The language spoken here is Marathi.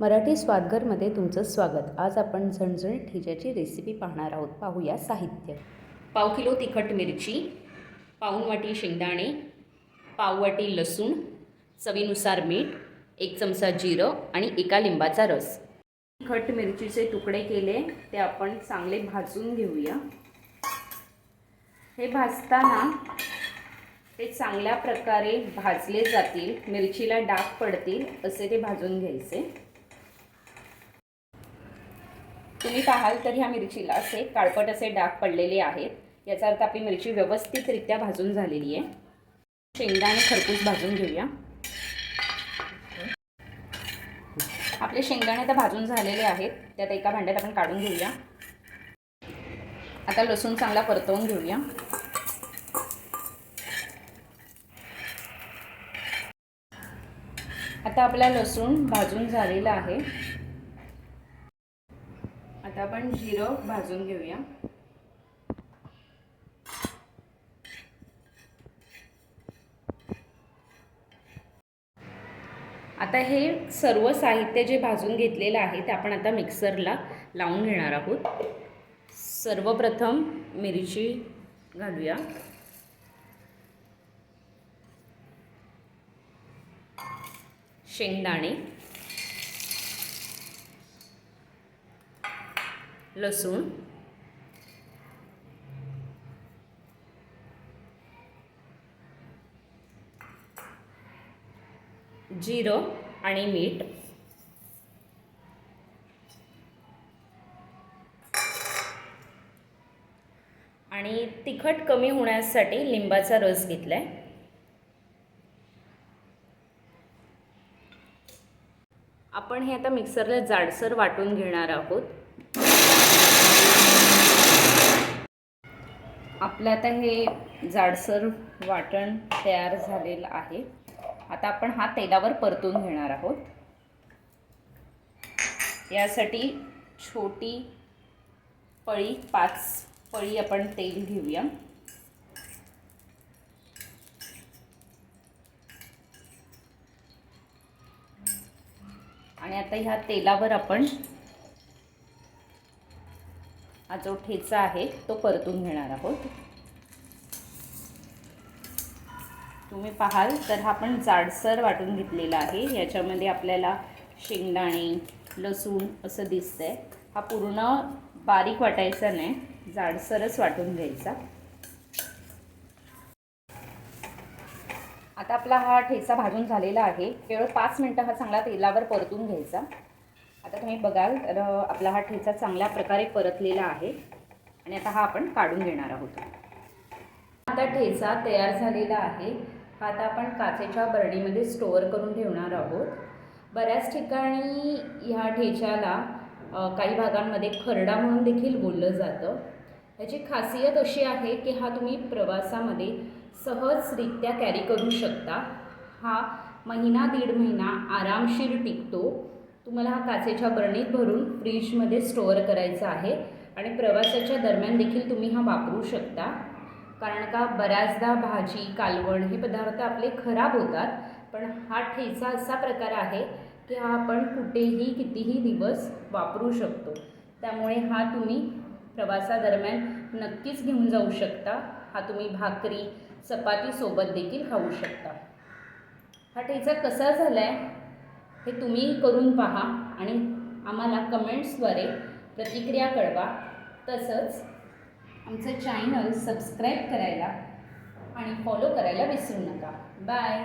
मराठी स्वादघरमध्ये तुमचं स्वागत. आज आपण झणझणीत ठेच्याची रेसिपी पाहणार आहोत. पाहूया साहित्य. पाव किलो तिखट मिरची पाऊण वाटी शेंगदाणे पाव वाटी लसूण चवीनुसार मीठ एक चमचा जिरं आणि एका लिंबाचा रस. तिखट मिरचीचे तुकडे केले ते आपण चांगले भाजून घेऊया. हे भाजताना ते चांगल्या प्रकारे भाजले जातील मिरचीला डाग पडतील असे ते भाजून घ्यायचे. तुम्ही पाहाल तर ह्या मिरचीला असे काळपट असे डाग पडलेले आहेत. याचा अर्थ आपली मिरची व्यवस्थितरित्या भाजून झालेली आहे. शेंगदाणे खरपूस भाजून घेऊया. आपले शेंगदाणे आता भाजून झालेले आहेत. त्यात एका भांड्यात आपण काढून घेऊया. आता लसूण चांगला परतवून घेऊया. आता आपला लसूण भाजून झालेला आहे. आपण जिरं भाजून घेऊया. आता हे सर्व साहित्य जे भाजून घेतलेलं आहे ते आपण आता मिक्सरला लावून घेणार आहोत. सर्वप्रथम मिरची घालूया. शेंगदाणे. लसूण. जिरं आणि मीठ. आणि तिखट कमी होण्यासाठी लिंबाचा रस घेतला आहे आपण हे आता मिक्सरला जाडसर वाटून घेणार आहोत. आपलं आता हे जाडसर वाटण तयार झालेलं आहे. आता आपण हा तेलावर परतून घेणार आहोत. यासाठी छोटी पळी पाच पळी आपण तेल घेऊया. आणि आता ह्या तेलावर आपण हा जो ठेचा आहे तो परतून घेणार आहोत. तुम्ही पाहाल तर हा आपण जाडसर वाटून घेतलेला आहे. याच्यामध्ये आपल्याला शेंगदाणे लसूण असं दिसतंय. हा पूर्ण बारीक वाटायचा नाही जाडसरच वाटून घ्यायचा. आता आपला हा ठेचा भाजून झालेला आहे. केवळ पाच मिनटं हा चांगला तेलावर परतून घ्यायचा. आता तुम्ही बघाल तर आपला हा ठेचा चांगल्या प्रकारे परतलेला आहे. आणि आता हा आपण काढून घेणार आहोत. आता ठेचा तयार झालेला आहे. हा आता आपण काचेच्या बरणीमध्ये स्टोअर करून ठेवणार आहोत. बऱ्याच ठिकाणी ह्या ठेच्याला काही भागांमध्ये खरडा म्हणून देखील बोललं जातं. याची खासियत अशी आहे की हा तुम्ही प्रवासामध्ये सहजरित्या कॅरी करू शकता. हा महिना दीड महिना आरामशीर टिकतो. तुम्हाला हा काचेच्या बरणीत भरून फ्रीजमध्ये स्टोअर करायचा आहे आणि प्रवासाच्या दरम्यान देखील तुम्ही हा वापरू शकता. कारण का बऱ्याचदा भाजी कालवण हे पदार्थ आपले खराब होतात पण हा ठेचा असा प्रकार आहे की हा आपण कुठेही कितीही दिवस वापरू शकतो. त्यामुळे हा तुम्ही प्रवासादरम्यान नक्कीच घेऊन जाऊ शकता. हा तुम्ही भाकरी चपातीसोबत देखील खाऊ शकता. हा ठेचा कसा झाला आहे हे तुम्ही करून पहा आणि आम्हाला कमेंट्सद्वारे प्रतिक्रिया कळवा. तसंच आमचं चॅनल सबस्क्राईब करायला आणि फॉलो करायला विसरू नका. बाय